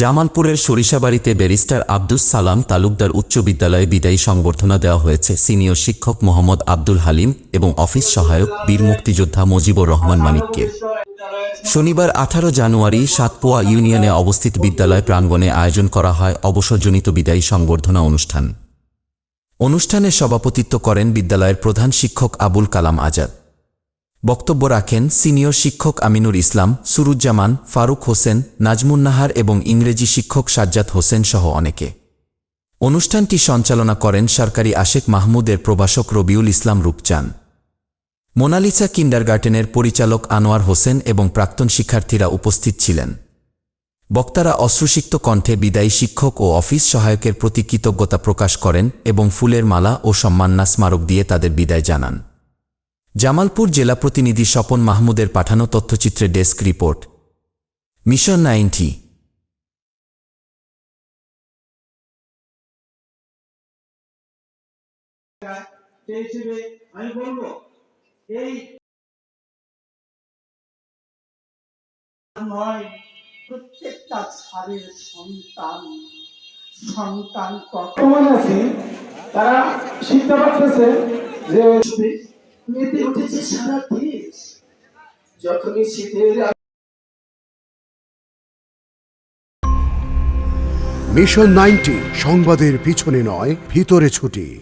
জামালপুরের সরিষাবাড়িতে ব্যারিস্টার আব্দুস সালাম তালুকদার উচ্চ বিদ্যালয়ে বিদায়ী সংবর্ধনা দেওয়া হয়েছে। সিনিয়র শিক্ষক মোহাম্মদ আব্দুল হালিম এবং অফিস সহায়ক বীর মুক্তিযোদ্ধা মুজিবুর রহমান মানিককে। শনিবার আঠারো জানুয়ারি সাতপোয়া ইউনিয়নে অবস্থিত বিদ্যালয় প্রাঙ্গণে আয়োজন করা হয় অবসরজনিত বিদায়ী সংবর্ধনা অনুষ্ঠান। অনুষ্ঠানে সভাপতিত্ব করেন বিদ্যালয়ের প্রধান শিক্ষক আবুল কালাম আজাদ। বক্তব্য রাখেন সিনিয়র শিক্ষক আমিনুর ইসলাম, সুরুজ্জামান, ফারুক হোসেন নাজমুন্নাহার এবং ইংরেজি শিক্ষক সাজ্জাদ হোসেন সহ অনেকে। অনুষ্ঠানটি সঞ্চালনা করেন সরকারি আশেক মাহমুদের প্রভাষক রবিউল ইসলাম রূপচান মোনালিসা কিন্ডারগার্টেনের পরিচালক আনোয়ার হোসেন এবং প্রাক্তন শিক্ষার্থীরা উপস্থিত ছিলেন। বক্তারা অশ্রুসিক্ত কণ্ঠে বিদায়ী শিক্ষক ও অফিস সহায়কের প্রতি কৃতজ্ঞতা প্রকাশ করেন এবং ফুলের মালা ও সম্মাননা স্মারক দিয়ে তাদের বিদায় জানান। জামালপুর জেলা প্রতিনিধি স্বপন মাহমুদের পাঠানো তথ্যচিত্রে ডেস্ক রিপোর্ট। Mission ninety. তারা শিখতে পারতেছে যে মেতে উঠেছে সারা দেশ। যখনই শীতের মিশন নাইনটি সংবাদের পিছনে নয় ভিতরে ছুটি।